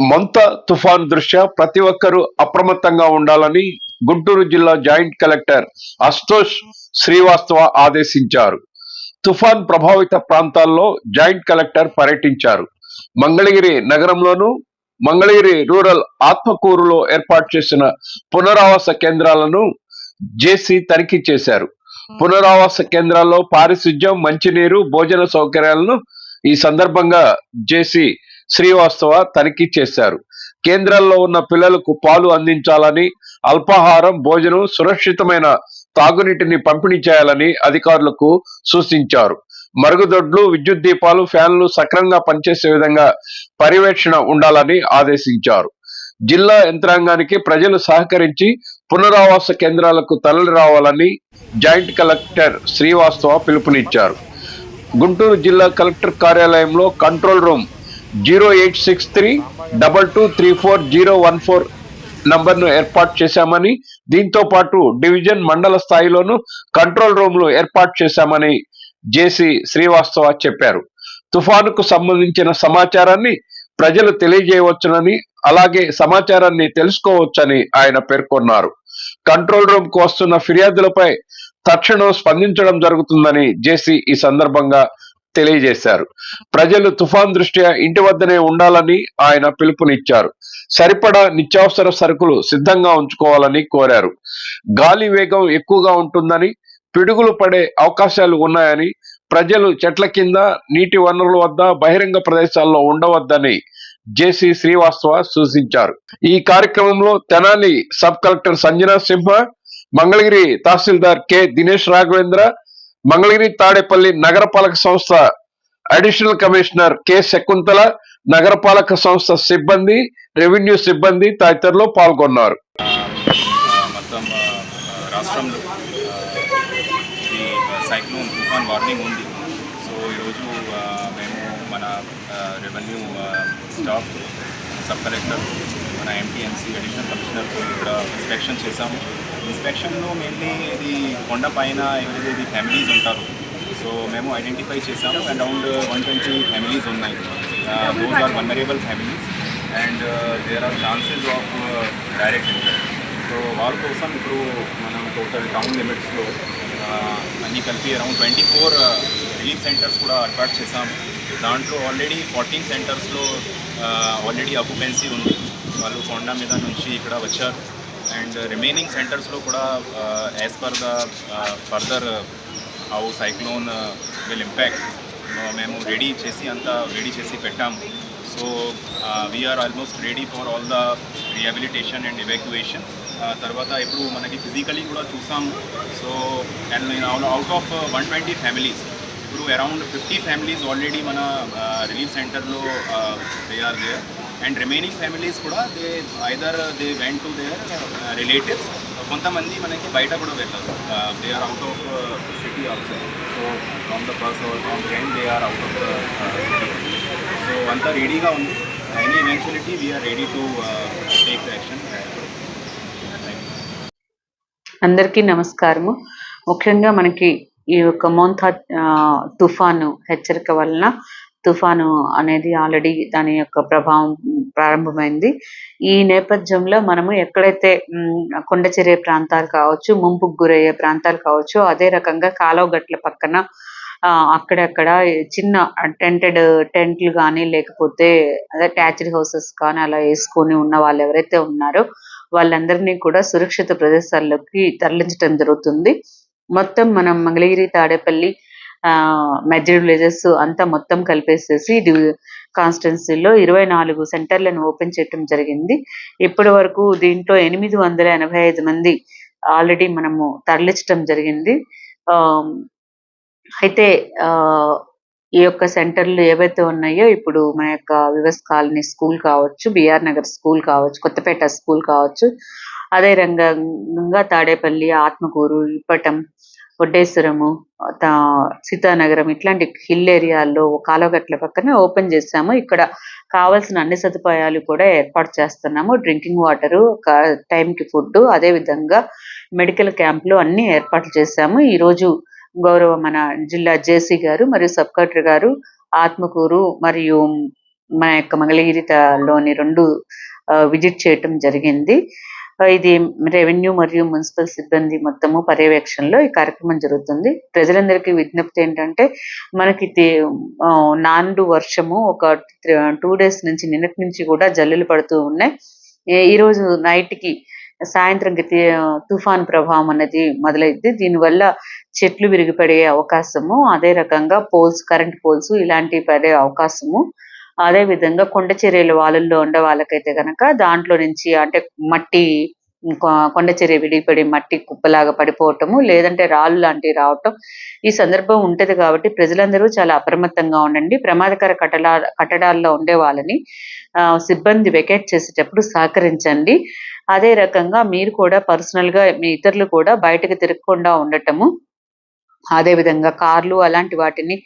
మంత తుఫాన్ దృష్ట్యా ప్రతి ఒక్కరూ అప్రమత్తంగా ఉండాలని గుంటూరు జిల్లా జాయింట్ కలెక్టర్ అస్తోష్ శ్రీవాస్తవ ఆదేశించారు. తుఫాన్ ప్రభావిత ప్రాంతాల్లో జాయింట్ కలెక్టర్ పర్యటించారు. మంగళగిరి నగరంలోను మంగళగిరి రూరల్ ఆత్మకూరులో ఏర్పాటు చేసిన పునరావాస కేంద్రాలను జేసీ తనిఖీ చేశారు. పునరావాస కేంద్రాల్లో పారిశుధ్యం మంచినీరు భోజన సౌకర్యాలను ఈ సందర్భంగా జేసీ శ్రీవాస్తవ తనిఖీ చేశారు. కేంద్రాల్లో ఉన్న పిల్లలకు పాలు అందించాలని అల్పాహారం భోజనం సురక్షితమైన తాగునీటిని పంపిణీ చేయాలని అధికారులకు సూచించారు. మరుగుదొడ్లు విద్యుత్ దీపాలు ఫ్యాన్లు సక్రమంగా పనిచేసే విధంగా పర్యవేక్షణ ఉండాలని ఆదేశించారు. జిల్లా యంత్రాంగానికి ప్రజలు సహకరించి పునరావాస కేంద్రాలకు తరలి రావాలని జాయింట్ కలెక్టర్ శ్రీవాస్తవ పిలుపునిచ్చారు. గుంటూరు జిల్లా కలెక్టర్ కార్యాలయంలో control room zero eight six three double two three four zero one four నంబర్ను ఏర్పాటు చేశామని దీంతో పాటు డివిజన్ మండల స్థాయిలోనూ కంట్రోల్ రూమ్లు ఏర్పాటు చేశామని జేసీ శ్రీవాస్తవ చెప్పారు. తుఫానుకు సంబంధించిన సమాచారాన్ని ప్రజలు తెలియజేయవచ్చునని అలాగే సమాచారాన్ని తెలుసుకోవచ్చని ఆయన పేర్కొన్నారు. కంట్రోల్ రూమ్కు వస్తున్న ఫిర్యాదులపై తక్షణం స్పందించడం జరుగుతుందని జేసీ ఈ సందర్భంగా తెలియజేశారు. ప్రజలు తుఫాన్ దృష్ట్యా ఇంటి వద్దనే ఉండాలని ఆయన పిలుపునిచ్చారు. సరిపడా నిత్యావసర సరుకులు సిద్ధంగా ఉంచుకోవాలని కోరారు. గాలి వేగం ఎక్కువగా ఉంటుందని పిడుగులు పడే అవకాశాలు ఉన్నాయని ప్రజలు చెట్ల కింద నీటి వనరుల వద్ద బహిరంగ ప్రదేశాల్లో ఉండవద్దని జేసి శ్రీవాస్తవ సూచించారు. ఈ కార్యక్రమంలో తెనాలి సబ్ కలెక్టర్ సంజనా సింహ మంగళగిరి తహసీల్దార్ కె. దినేష్ రాఘవేంద్ర మంగళగిరి తాడేపల్లి నగరపాలక సంస్థ అడిషనల్ కమిషనర్ కె శకుంతల నగరపాలక సంస్థ సిబ్బంది రెవెన్యూ సిబ్బంది తదితరులు పాల్గొన్నారు. మొత్తం రాష్ట్రంలో సైక్లోన్ తుఫాన్ వార్నింగ్ ఉంది. సో ఈరోజు మేము మన రెవెన్యూ స్టాఫ్ సబ్ కలెక్టర్ మన ఎంపీఎంసీ అడిషనల్ కమిషనర్ ఇక్కడ ఇన్స్పెక్షన్ చేశాము. ఇన్స్పెక్షన్లో మెయిన్లీ ఇది కొండ పైన ఏదైతే ఇది ఫ్యామిలీస్ ఉంటారు సో మేము ఐడెంటిఫై చేసాము అరౌండ్ వన్ ట్వంటీ ఫ్యామిలీస్ ఉన్నాయి. Those are vulnerable families and there are chances of direct so వాళ్ళ కోసం ఇప్పుడు మనం టోటల్ టౌన్ లిమిట్స్లో అన్నీ కలిపి around twenty four relief centres కూడా ఏర్పాటు చేసాము దాంట్లో ఆల్రెడీ ఫార్టీన్ సెంటర్స్లో ఆల్రెడీ అక్యుపెన్సీ ఉంది. వాళ్ళు కొండ మీద నుంచి ఇక్కడ వచ్చారు. అండ్ రిమైనింగ్ సెంటర్స్లో కూడా as per the further how cyclone will impact మేము రెడీ చేసి అంతా రెడీ చేసి పెట్టాము. So we are almost ready for all the rehabilitation and evacuation తర్వాత ఇప్పుడు మనకి ఫిజికలీ కూడా చూసాము. So and out of one twenty families ఇప్పుడు అరౌండ్ ఫిఫ్టీ ఫ్యామిలీస్ ఆల్రెడీ మన రిలీఫ్ సెంటర్లో they are there and remaining families కూడా they either they went to their relatives కొంతమంది మనకి బయట కూడా వెళ్ళారు. They are out of city also so from the bus from train they are out of the city so అంతా రెడీగా ఉంది. Any eventuality we are ready to take action అందరికీ నమస్కారము. ముఖ్యంగా మనకి ఈ యొక్క మోంథా uh, తుఫాను హెచ్చరిక వలన తుఫాను అనేది ఆల్రెడీ దాని యొక్క ప్రభావం ప్రారంభమైంది. ఈ నేపథ్యంలో మనము ఎక్కడైతే మ్, కొండ ప్రాంతాలు కావచ్చు ముంపుకు గురయ్యే ప్రాంతాలు కావచ్చు అదే రకంగా కాలువ గట్ల పక్కన ఆ, అక్కడక్కడ చిన్న టెంటెడ్ టెంట్లు కానీ లేకపోతే అదే ట్యాచ్డ్ హౌసెస్ కానీ అలా వేసుకొని ఉన్న వాళ్ళు ఎవరైతే ఉన్నారో వాళ్ళందరినీ కూడా సురక్షిత ప్రదేశాల్లోకి తరలించడం జరుగుతుంది. మొత్తం మనం మంగళగిరి తాడేపల్లి ఆ మెజర్ విలేజెస్ అంతా మొత్తం కలిపేసేసి కాన్స్టెన్సీలో ఇరవై నాలుగు సెంటర్లను ఓపెన్ చేయటం జరిగింది. ఇప్పటి వరకు దీంట్లో ఎనిమిది వందల ఎనభై ఐదు మంది ఆల్రెడీ మనము తరలించడం జరిగింది. ఆ అయితే ఆ ఈ యొక్క సెంటర్లు ఏవైతే ఉన్నాయో ఇప్పుడు మన యొక్క వివస్ కాలనీ స్కూల్ కావచ్చు బిఆర్ నగర్ స్కూల్ కావచ్చు కొత్తపేట స్కూల్ కావచ్చు అదే రంగంగా తాడేపల్లి ఆత్మకూరు ఇప్పటం వడ్డేశ్వరము సీతానగరం ఇట్లాంటి హిల్ ఏరియాల్లో కాలువగట్ల పక్కన ఓపెన్ చేసాము ఇక్కడ కావాల్సిన అన్ని సదుపాయాలు కూడా ఏర్పాటు చేస్తున్నాము. డ్రింకింగ్ వాటర్ టైంకి ఫుడ్ అదే విధంగా మెడికల్ క్యాంపులు అన్ని ఏర్పాటు చేశాము. ఈ రోజు గౌరవ మన జిల్లా జేసీ గారు మరియు సబ్ కలెక్టర్ గారు ఆత్మకూరు మరియు మన యొక్క మంగళగిరితలోని రెండు విజిట్ చేయటం జరిగింది. ఇది రెవెన్యూ మరియు మున్సిపల్ సిబ్బంది మొత్తము పర్యవేక్షణలో ఈ కార్యక్రమం జరుగుతుంది. ప్రజలందరికీ విజ్ఞప్తి ఏంటంటే మనకి నాండు వర్షము ఒక టూ డేస్ నుంచి నిన్నటి నుంచి కూడా జల్లులు పడుతూ ఉన్నాయి. ఈ రోజు నైట్కి సాయంత్రంకి తుఫాన్ ప్రభావం అనేది మొదలైద్ది. దీనివల్ల చెట్లు విరిగిపడే అవకాశము అదే రకంగా పోల్స్ కరెంట్ పోల్స్ ఇలాంటివి పడే అవకాశము. అదే విధంగా కొండ చర్యలు వాళ్ళల్లో ఉండే వాళ్ళకైతే కనుక దాంట్లో నుంచి అంటే మట్టి కొ- కొండ చర్య విడిపడి మట్టి కుప్పలాగా పడిపోవటము లేదంటే రాళ్ళు లాంటివి రావటం ఈ సందర్భం ఉంటది కాబట్టి ప్రజలందరూ చాలా అప్రమత్తంగా ఉండండి. ప్రమాదకర కట్టడా కట్టడాల్లో ఉండే వాళ్ళని సిబ్బంది వెకేట్ చేసేటప్పుడు సహకరించండి. అదే రకంగా మీరు కూడా పర్సనల్గా మీ ఇతరులు కూడా బయటకు తిరగకుండా ఉండటము అదే విధంగా కార్లు అలాంటి వాటిని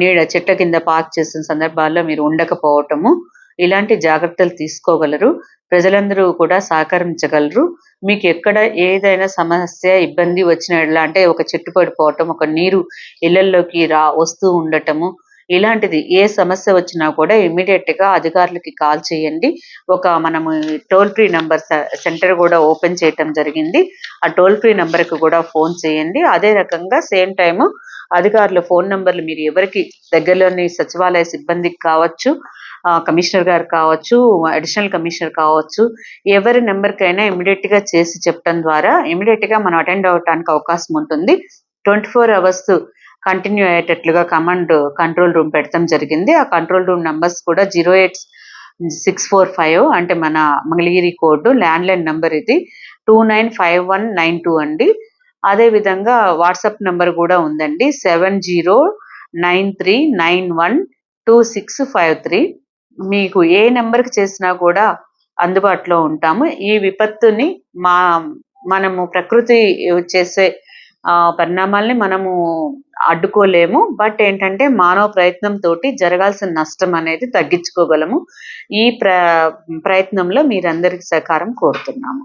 నీడ చెట్ల కింద పార్క్ చేసిన సందర్భాల్లో మీరు ఉండకపోవటము. ఇలాంటి జాగ్రత్తలు తీసుకోగలరు. ప్రజలందరూ కూడా సహకరించగలరు. మీకు ఎక్కడ ఏదైనా సమస్య ఇబ్బంది వచ్చిన అంటే ఒక చెట్టు పడిపోవటం ఒక నీరు ఇళ్ళలోకి రా వస్తూ ఉండటము. ఇలాంటిది ఏ సమస్య వచ్చినా కూడా ఇమీడియట్గా అధికారులకి కాల్ చేయండి. ఒక మనము టోల్ ఫ్రీ నంబర్ సెంటర్ కూడా ఓపెన్ చేయటం జరిగింది. ఆ టోల్ ఫ్రీ నంబర్కి కూడా ఫోన్ చేయండి. అదే రకంగా సేమ్ టైము అధికారుల ఫోన్ నంబర్లు మీరు ఎవరికి దగ్గరలోని సచివాలయ సిబ్బందికి కావచ్చు ఆ, కమిషనర్ గారు కావచ్చు అడిషనల్ కమిషనర్ కావచ్చు ఎవరి నెంబర్కైనా ఇమీడియట్గా చేసి చెప్పడం ద్వారా ఇమీడియట్గా మనం అటెండ్ అవడానికి అవకాశం ఉంటుంది. ట్వంటీ ఫోర్ అవర్స్ కంటిన్యూ అయ్యేటట్లుగా కమాండ్ కంట్రోల్ రూమ్ పెడతాం జరిగింది. ఆ కంట్రోల్ రూమ్ నంబర్స్ కూడా zero eight six four five అంటే మన Mangalagiri code landline number ఇది. Two nine five one nine two అండి. అదే విధంగా వాట్సాప్ నంబర్ కూడా ఉందండి. Seven zero nine three nine one two six five three. మీకు ఏ నెంబర్కి చేసినా కూడా అందుబాటులో ఉంటాము. ఈ విపత్తుని మా మనము ప్రకృతి చేసే పరిణామాల్ని మనము అడ్డుకోలేము. బట్ ఏంటంటే మానవ ప్రయత్నం తోటి జరగాల్సిన నష్టం అనేది తగ్గించుకోగలము. ఈ ప్ర ప్రయత్నంలో మీరందరికి సహకారం కోరుతున్నాము.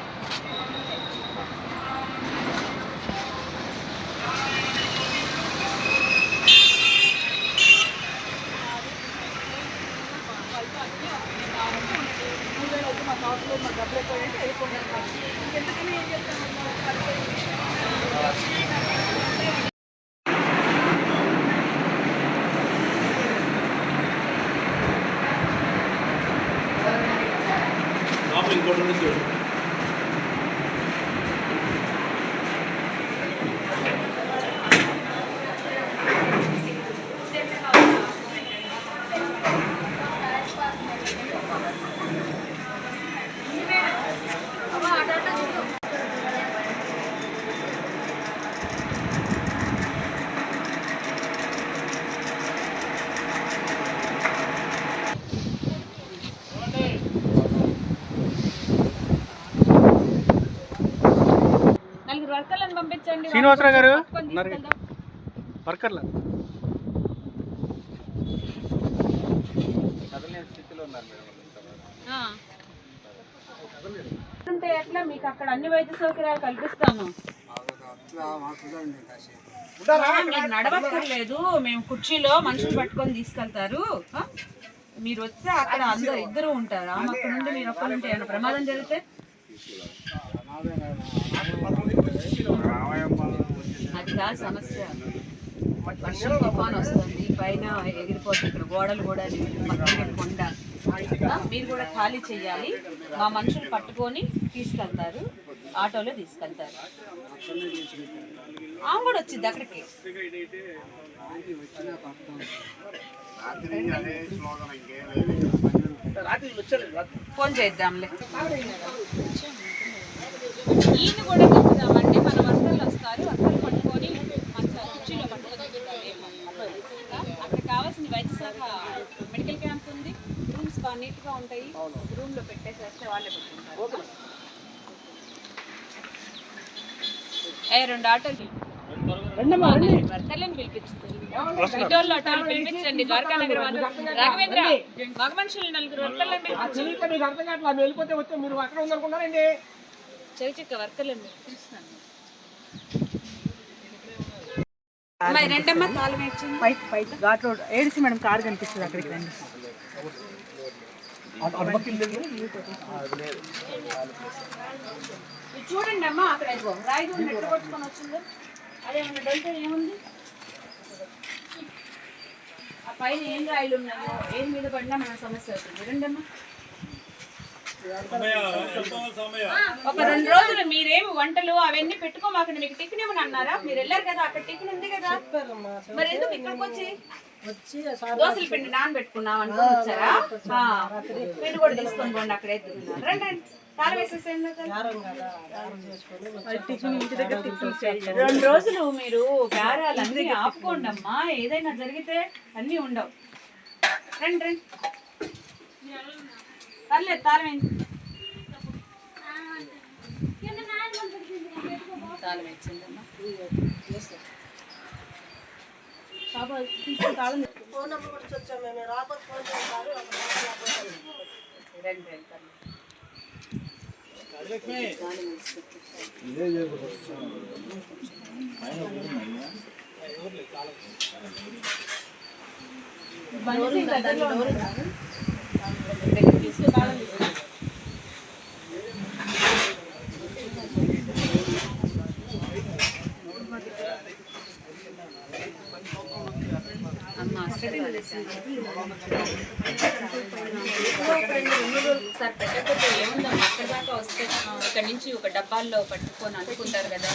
ఎందుకు మాకు అవసరం మాకు డబ్బులు ఎక్కువ అంటే వెళ్ళిపోండి ఎందుకని ఏం చేస్తాం నలుగురు వర్కర్లను పంపించండి. శ్రీనివాసరావు గారు. వర్కర్లు కదలలేని స్థితిలో ఉన్నారు మేడం ఆ. ఉంటే ఎట్లా మీకు అక్కడ అన్ని వైద్య సౌకర్యాలు కల్పిస్తాను? మీరు నడవక్కర్లేదు. మేము కుర్చీలో మనుషులు పట్టుకొని తీసుకెళ్తారు? మీరు వస్తే అక్కడ అందరు ఇద్దరు ఉంటారు? ఆమె అక్కడ నుండి మీరు ఒక్కరు ఉంటే ఏమైనా ప్రమాదం జరిగితే? అది కాదు సమస్య. వర్షం తుఫాన్ వస్తుంది పైన ఎగిరిపోతుంది ఇక్కడ గోడలు కూడా పక్కన కొండ. మీరు కూడా ఖాళీ చేయాలి. మా మనుషులు పట్టుకొని తీసుకెళ్తారు ఆటోలో తీసుకెళ్తారు. ఆమె కూడా వచ్చింది అక్కడికి. ఫోన్ చేద్దాంలే. ఈయన కూడా చెప్తామండి మన వర్కర్లు వస్తారు. వర్కర్లు పట్టుకొని మంచాలు కుర్చీలో పట్టుకొని తీసుకెళ్తారు. అక్కడ కావాల్సిన వైద్య శాఖ మెడికల్ క్యాంప్ ఉంది. రూమ్స్ బాగా నీట్గా ఉంటాయి. రూమ్లో పెట్టేసేస్తే వాళ్ళే పెట్టుకుంటారు. ఏ రెండు ఆటోలు వర్కర్లను పిలిపించుతుంది ఇటోళ్ళు అటోళ్ళు పిలిపించండి. ద్వారకా నగర్ వాళ్ళు. రాఘవేంద్ర మగ మనుషులు నలుగురు వర్కర్లను పిలిపించండి. వెళ్ళిపోతే వచ్చే మీరు అక్కడ ఉందనుకున్నారండి చెవి చెక్క వర్కర్లను పిలుస్తున్నాను అమ్మాయి రెండమ్మ తాళం వేయించండి పై పై ghat road. ADC madam car కనిపిస్తుంది అక్కడికి రండి. చూడండి అమ్మా అక్కడ ఇదిగో రాయి ఎక్కడ కొట్టుకొని వచ్చిందో. అదేమన్నా డెల్టా ఏముంది? ఆ పైన ఏం రాయిలు ఉన్నాయో ఏం మీద పడినా మన సమస్య అవుతుంది. చూడండి అమ్మా ఒక రెండు రోజులు మీరేమి వంటలు అవన్నీ పెట్టుకోమాకండి మీకు టిఫిన్ ఏమని అన్నారా? మీరు వెళ్ళారు కదా అక్కడ టిఫిన్ ఉంది కదా. మరి ఎందుకు ఇక్కడికి వచ్చి? దోశల పిండి నానబెట్టుకున్నాం అనుకుని వచ్చారా? ఆ. పిండి కూడా తీసుకొని పోండి అక్కడ రండి రండి. రెండు రోజులు మీరు బేరాలు అన్ని ఆపుకోండి అమ్మా. ఏదైనా జరిగితే అన్ని ఉండవు. రండి రండి. పర్లేదు తాళం ఏంటి తాళం ఇచ్చిందమ్మా పాప తీసుకుని తాళం రండి రండి పర్లేదు. బండి దగ్గరలో ఉంది. దగ్గర తీసుకుని తాళం తీసుకో. సార్ పెట్టకపోతే ఏముందమ్మా అక్కడ దాకా వస్తే ఆ, ఇక్కడ నుంచి ఒక డబ్బాల్లో పట్టుకొని అనుకుంటారు కదా